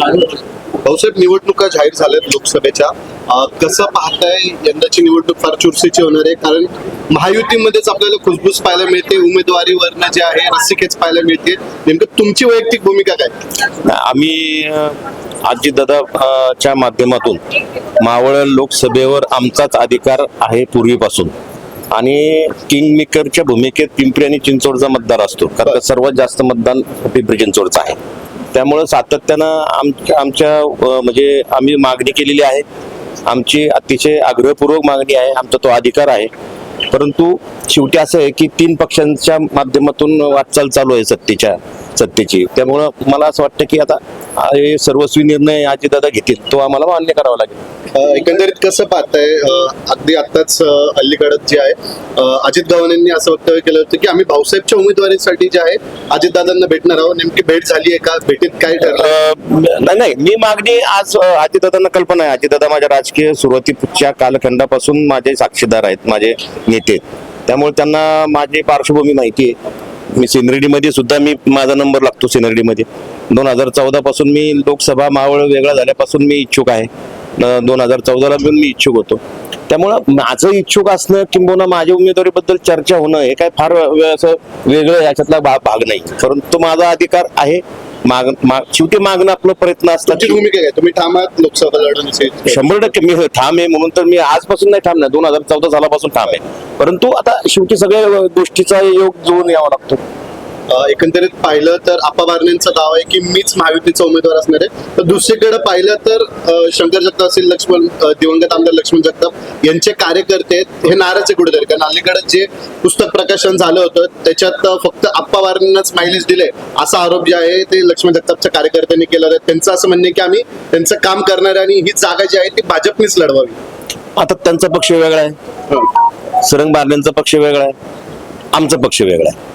भाऊसाहेब निवडणुका जाहीर झाल्यात लोकसभेच्या. कसं पाहताय? यंदाची निवडणूक फार चुरशीची होणार आहे कारण महायुतीमध्येच आपल्याला खुसबुस पाहायला मिळते उमेदवारीवरनं जे आहे रस्सीखेच पाहायला मिळते. नेमकं तुमची वैयक्तिक भूमिका काय? आम्ही आजी च्या माध्यमातून मावळ लोकसभेवर आमचाच अधिकार आहे पूर्वीपासून. आणि किंग मेकरच्या भूमिकेत पिंपरी आणि चिंचवडचा मतदार असतो कारण सर्वात जास्त मतदान पिंपरी चिंचवडचं आहे. त्यामुळं सातत्यानं आमच्या आमच्या म्हणजे आम्ही मागणी केलेली आहे. आमची अतिशय आग्रहपूर्वक मागणी आहे. आमचा तो अधिकार आहे. परंतु शेवटी असं आहे की तीन पक्षांच्या माध्यमातून वाटचाल चालू आहे सत्तेच्या. सत्तेची. त्यामुळं मला असं वाटतं की आता हे सर्वस्वी निर्णय दादा घेतील तो आम्हाला मान्य करावा लागेल. एकंदरीत कसं पाहताय अगदी आत्ताच अं, अलीकडं जे आहे अजित दादांनी असं वक्तव्य केलं होतं की आम्ही भाऊसाहेबच्या उमेदवारीसाठी जे आहे अजितदादांना भेटणार आहोत. नेमकी भेट झाली आहे का? भेटीत काय ठरलं नाही नाही. मी मागणी आज अजितदादांना कल्पना आहे. अजितदादा माझ्या राजकीय सुरुवातीच्या कालखंडापासून माझे साक्षीदार आहेत माझे नेते. त्यामुळे त्यांना माझी पार्श्वभूमी माहिती आहे. मी सिनर्डीमध्ये सुद्धा मी माझा नंबर लागतो सिनर्डीमध्ये. दोन हजार चौदापासून मी लोकसभा मावळ वेगळा झाल्यापासून मी इच्छुक आहे. दोन हजार चौदाला पण मी इच्छुक होतो. त्यामुळं माझं इच्छुक असणं किंबहुना माझ्या उमेदवारीबद्दल चर्चा होणं हे काय फार असं वेगळं याच्यातला भाग नाही. परंतु माझा अधिकार आहे. माग माग- शेवटी मागणं आपला प्रयत्न तुमची भूमिका काय? तुम्ही ठामात लोकसभा लढवण्याची? शंभर टक्के मी ठाम आहे म्हणून तर मी आजपासून नाही ठाम नाही. दोन हजार चौदा सालापासून ठाम आहे. परंतु आता शेवटी सगळ्या गोष्टीचा योग जुळून यावा लागतो. एकंदरीत पाहिलं तर आपा बारण्यांचा दावा आहे की मीच महायुतीचा उमेदवार असणार आहे. तर दुसरीकडे पाहिलं तर शंकर जगताप असेल लक्ष्मण दिवंगत आमदार लक्ष्मण जगताप यांचे कार्यकर्ते आहेत. हे नाराज आहे कुठेतरी कारण अलीकडे जे पुस्तक प्रकाशन झालं होतं त्याच्यात फक्त आप्पा बारण्यांनाच मायलेज दिले असा आरोप जे आहे ते लक्ष्मण जगतापच्या कार्यकर्त्यांनी केला आहे. त्यांचं असं म्हणणं की आम्ही त्यांचं काम करणार आणि ही जागा जी आहे ती भाजपनेच लढवावी. आता त्यांचा पक्ष वेगळा आहे. सरंग बारण्यांचा पक्ष वेगळा आहे. आमचा पक्ष वेगळा आहे.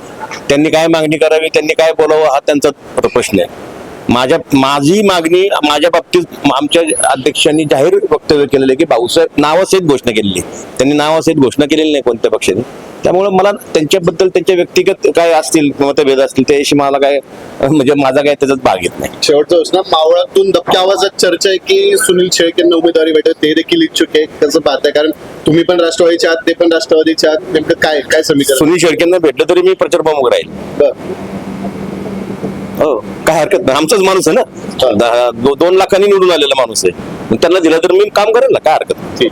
त्यांनी काय मागणी करावी त्यांनी काय बोलावं हा त्यांचा प्रश्न आहे. माझ्या माझी मागणी माझ्या बाबतीत आमच्या अध्यक्षांनी जाहीर वक्तव्य केलेलं आहे की भाऊसाहेब नावासहित घोषणा केलेली. त्यांनी नावासहित घोषणा केलेली नाही कोणत्या पक्षाने. त्यामुळे मला त्यांच्याबद्दल त्यांच्या व्यक्तिगत काय असतील मतभेद असतील त्याशी मला काय म्हणजे माझा काय त्याच्यात भाग येत नाही. शेवटचा प्रश्न मावळातून दबक्या आवाजात चर्चा आहे की सुनील शेळके यांना उमेदवारी भेटत ते देखील इच्छुक आहे कसं पाहताय कारण तुम्ही पण राष्ट्रवादीचे आहात ते पण राष्ट्रवादीचे आहात नेमकं काय काय समीकरण? सुनील शेळकेंना भेटलं तरी मी प्रचार प्रमुख राहील. हो. काय हरकत नाही. आमचाच माणूस आहे ना? दहा- दो- दोन लाखांनी निवडून आलेला माणूस आहे. त्यांना दिलं तर मी काम करेल ना? काय हरकत नाही. ठीक.